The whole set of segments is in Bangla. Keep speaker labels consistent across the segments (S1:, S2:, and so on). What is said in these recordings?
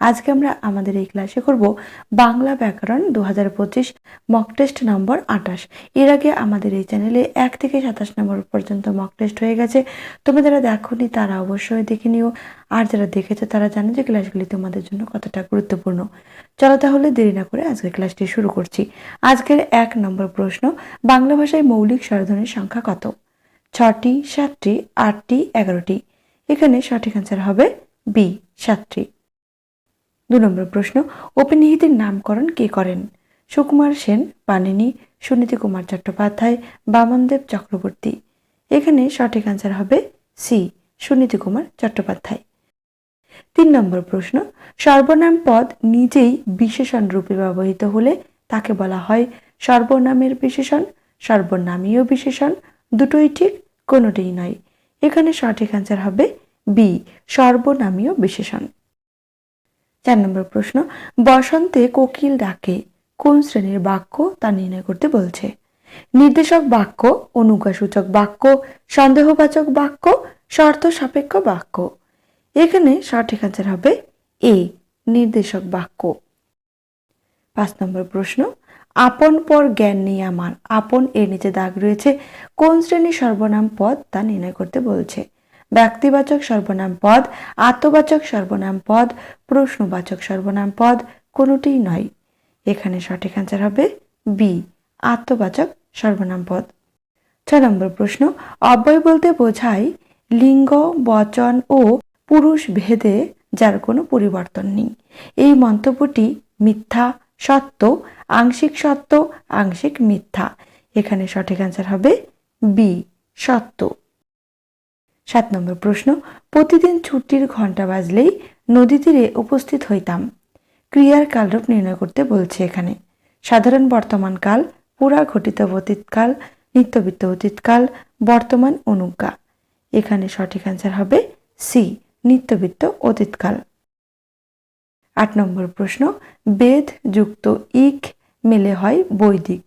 S1: আজকে আমরা আমাদের এই ক্লাসে করব বাংলা ব্যাকরণ দু হাজার পঁচিশ মক টেস্ট নম্বর আঠাশ। এর আগে আমাদের এই চ্যানেলে এক থেকে সাতাশ নম্বর পর্যন্ত মক টেস্ট হয়ে গেছে। তোমরা যারা দেখোনি তারা অবশ্যই দেখে নিও। আর যারা দেখেছ তারা জানে যে ক্লাসগুলি তোমাদের জন্য কতটা গুরুত্বপূর্ণ। চলো তাহলে দেরি না করে আজকের ক্লাসটি শুরু করছি। আজকের এক নম্বর প্রশ্ন, বাংলা ভাষায় মৌলিক স্বরধ্বনির সংখ্যা কত? ছটি, সাতটি, আটটি, এগারোটি। এখানে সঠিক অ্যান্সার হবে বি, সাতটি। দু নম্বর প্রশ্ন, উপনিহিতের নামকরণ কে করেন? সুকুমার সেন, পানিনি, সুনীতি কুমার চট্টোপাধ্যায়, বামনদেব চক্রবর্তী। এখানে সঠিক অ্যান্সার হবে সি সুনীতি কুমার চট্টোপাধ্যায়। তিন নম্বর প্রশ্ন, সর্বনাম পদ নিজেই বিশেষণ রূপে ব্যবহৃত হলে তাকে বলা হয় সর্বনামের বিশেষণ, সর্বনামীয় বিশেষণ, দুটোই ঠিক, কোনোটিই নয়। এখানে সঠিক অ্যান্সার হবে বি সর্বনামীয় বিশেষণ। চার নম্বর প্রশ্ন, বসন্তে কোকিল ডাকে, কোন শ্রেণির বাক্য তা নির্ণয় করতে বলছে? নির্দেশক বাক্য, অনুজ্ঞাসূচক বাক্য, সন্দেহবাচক বাক্য শর্ত সাপেক্ষ বাক্য। এখানে সঠিক আনসার হবে এ, নির্দেশক বাক্য। পাঁচ নম্বর প্রশ্ন, আপন পর জ্ঞান নেই আমার, আপন এর নিচে দাগ রয়েছে, কোন শ্রেণির সর্বনাম পদ তা নির্ণয় করতে বলছে? ব্যক্তিবাচক সর্বনাম পদ, আত্মবাচক সর্বনাম পদ, প্রশ্নবাচক সর্বনাম পদ, কোনোটিই নয়। এখানে সঠিক অ্যান্সার হবে বি আত্মবাচক সর্বনাম পদ। ছ নম্বর প্রশ্ন, অব্যয় বলতে বোঝায় লিঙ্গ, বচন ও পুরুষ ভেদে যার কোনো পরিবর্তন নেই। এই মন্তব্যটি মিথ্যা, সত্য, আংশিক সত্য, আংশিক মিথ্যা। এখানে সঠিক অ্যান্সার হবে বি সত্য। সাত নম্বর প্রশ্ন, প্রতিদিন ছুটির ঘণ্টা বাজলেই নদী তীরে উপস্থিত হইতাম। ক্রিয়ার কালরূপ নির্ণয় করতে বলছে এখানে। সাধারণ বর্তমান কাল, পুরা ঘটিত অতীতকাল, নিত্যবিত্ত অতীতকাল, বর্তমান অনুজ্ঞা। এখানে সঠিক অ্যান্সার হবে সি নিত্যবিত্ত অতীতকাল। আট নম্বর প্রশ্ন, বেদ যুক্ত ইক মেলে হয় বৈদিক।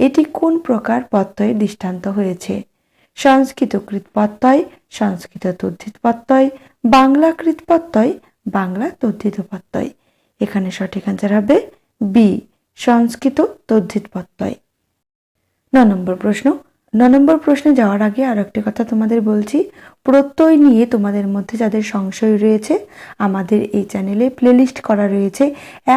S1: এটি কোন প্রকার প্রত্যয়ে দৃষ্টান্ত হয়েছে? সংস্কৃত কৃতপত্যয় সংস্কৃত তদ্ধিত বাংলা কৃতপত্যয় বাংলা তদ্ধিত এখানে সঠিক অ্যান্সার হবে বি সংস্কৃত তদ্ধিত ন নম্বর প্রশ্ন। ন নম্বর প্রশ্নে যাওয়ার আগে আর একটি কথা তোমাদের বলছি। প্রত্যয় নিয়ে তোমাদের মধ্যে যাদের সংশয় রয়েছে, আমাদের এই চ্যানেলে প্লেলিস্ট করা রয়েছে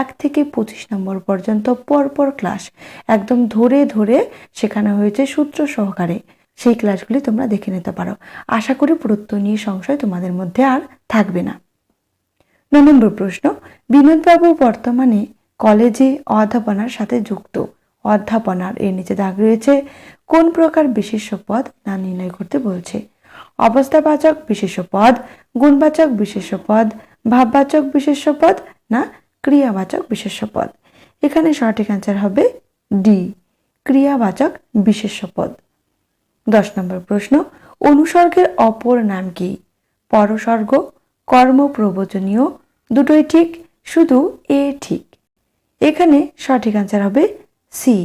S1: এক থেকে পঁচিশ নম্বর পর্যন্ত পরপর ক্লাস একদম ধরে ধরে শেখানো হয়েছে সূত্র সহকারে। সেই ক্লাসগুলি তোমরা দেখে নিতে পারো। আশা করি প্রত্যয় নিয়ে সংশয় তোমাদের মধ্যে আর থাকবে না। ন নম্বর প্রশ্ন, বিনোদবাবু বর্তমানে কলেজে অধ্যাপনার সাথে যুক্ত। অধ্যাপনার এর নিচে দাগ রয়েছে, কোন প্রকার বিশেষ্য পদ তা নির্ণয় করতে বলছে? অবস্থাবাচক বিশেষ্য পদ, গুণবাচক বিশেষ্য পদ, ভাববাচক বিশেষ্য পদ না ক্রিয়াবাচক বিশেষ্য পদ? এখানে সঠিক অ্যান্সার হবে ডি ক্রিয়াবাচক বিশেষ্য পদ। দশ নম্বর প্রশ্ন, অনুসর্গের অপর নাম কি? পরসর্গ কর্ম প্রবচনীয় দুটোই ঠিক, শুধু এ ঠিক। এখানে সঠিক অ্যান্সার হবে সি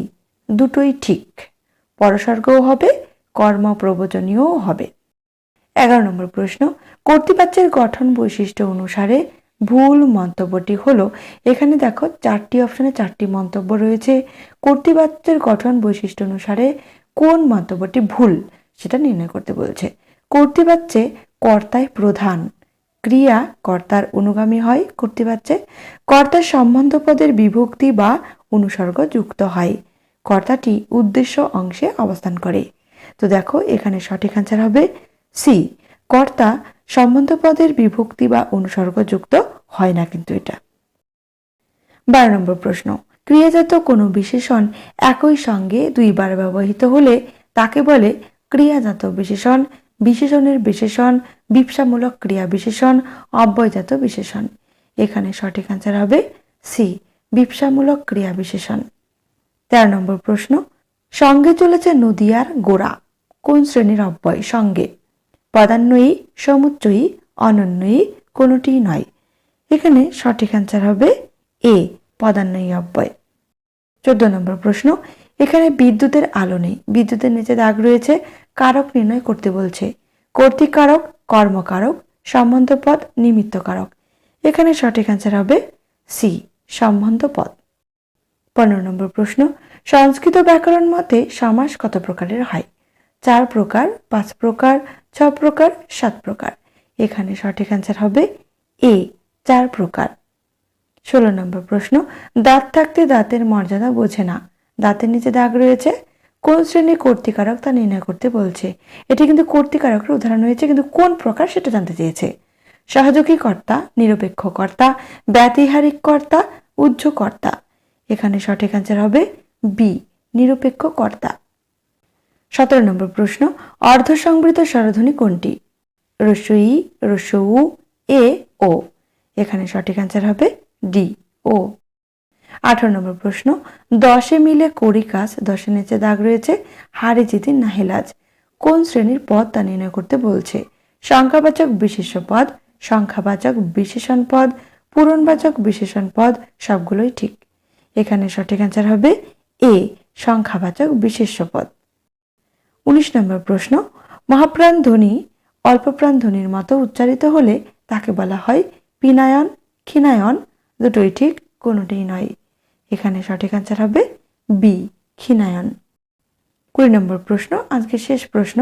S1: দুটোই ঠিক। পরসর্গও হবে কর্ম প্রবচনীয়ও হবে। এগারো নম্বর প্রশ্ন কর্তৃপাচ্যের গঠন বৈশিষ্ট্য অনুসারে ভুল মন্তব্যটি হলো, এখানে দেখো চারটি অপশনে চারটি মন্তব্য রয়েছে। কর্তৃপাচ্যের গঠন বৈশিষ্ট্য অনুসারে কোন মন্তব্যটি ভুল সেটা নির্ণয় করতে বলছে। কর্তৃবাচ্যে কর্তায় প্রধান, ক্রিয়া কর্তার অনুগামী হয়। কর্তৃবাচ্যে কর্তার সম্বন্ধ পদের বিভক্তি বা অনুসর্গ যুক্ত হয়। কর্তাটি উদ্দেশ্য অংশে অবস্থান করে। তো দেখো এখানে সঠিক অ্যান্সার হবে সি কর্তা সম্বন্ধ পদের বিভক্তি বা অনুসর্গযুক্ত হয় না কিন্তু এটা। বারো নম্বর প্রশ্ন। ক্রিয়াজাত কোনো বিশেষণ একই সঙ্গে দুইবার ব্যবহৃত হলে তাকে বলে ক্রিয়াজাত বিশেষণ, বিশেষণের বিশেষণ, বিপসামূলক ক্রিয়া বিশেষণ, অব্যয়জাত বিশেষণ। এখানে সঠিক অ্যান্সার হবে সি বিপসামূলক ক্রিয়া বিশেষণ। তেরো নম্বর প্রশ্ন। সঙ্গে চলেছে নদিয়ার গোড়া। কোন শ্রেণির অব্যয়? সঙ্গে। পদান্বয়ী সমুচ্চয়ী অনন্যয়ী কোনোটিই নয়। এখানে সঠিক অ্যান্সার হবে এ পদান্বয়ী অব্যয়। চোদ্দ নম্বর প্রশ্ন, এখানে বিদ্যুতের আলো নেই। বিদ্যুতের নিচে দাগ রয়েছে, কারক নির্ণয় করতে বলছে। কর্তৃকারক কর্মকারক, সম্বন্ধ পদ, নিমিত্ত কারক। এখানে সঠিক অ্যান্সার হবে সি সম্বন্ধ পদ। পনেরো নম্বর প্রশ্ন, সংস্কৃত ব্যাকরণ মতে সমাস কত প্রকারের হয়? চার প্রকার, পাঁচ প্রকার, ছ প্রকার, সাত প্রকার। এখানে সঠিক অ্যান্সার হবে এ, চার প্রকার। ষোলো নম্বর প্রশ্ন, দাঁত থাকতে দাঁতের মর্যাদা বোঝে না। দাঁতের নিচে দাগ রয়েছে। কোন শ্রেণির কর্তিকারক তা নির্ণয় করতে বলছে? এটি কিন্তু কর্তিকারকের উদাহরণ হয়েছে, কিন্তু কোন প্রকার সেটা জানতে চেয়েছে? সহযোগী কর্তা, নিরপেক্ষ কর্তা, ব্যতিহারিক কর্তা উজ্জ কর্তা। এখানে সঠিক অ্যান্সার হবে বি, নিরপেক্ষ কর্তা। সতেরো নম্বর প্রশ্ন অর্ধ সংবৃত স্বরধ্বনি কোনটি? রস্যই রস্যউ এ, ও। এখানে সঠিক অ্যান্সার হবে ডি, ও। আঠারো নম্বর প্রশ্ন, দশে মিলে করি কাজ, দশের নিচে দাগ রয়েছে, হারে জিতি নাহেলাজ কোন শ্রেণির পদ তা নির্ণয় করতে বলছে? সংখ্যাবাচক বিশেষ্য পদ, সংখ্যাবাচক বিশেষণ পদ, পূরণবাচক বিশেষণ পদ, সবগুলোই ঠিক। এখানে সঠিক অ্যান্সার হবে এ, সংখ্যাবাচক বিশেষ্য পদ। উনিশ নম্বর প্রশ্ন, মহাপ্রাণ ধ্বনি অল্পপ্রাণ ধ্বনির মতো উচ্চারিত হলে তাকে বলা হয় পিনায়ন, ক্ষীণায়ন। দুটোই ঠিক, কোনোটিই নয়। এখানে সঠিক অ্যান্সার হবে বি ক্ষীণায়ন। কুড়ি নম্বর প্রশ্ন আজকে শেষ প্রশ্ন,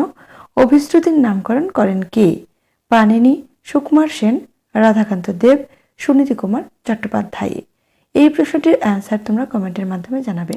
S1: অভিশ্রুতির নামকরণ করেন কে? পানিনি সুকুমার সেন, রাধাকান্ত দেব, সুনীতি কুমার চট্টোপাধ্যায়। এই প্রশ্নটির অ্যান্সার তোমরা কমেন্টের মাধ্যমে জানাবে।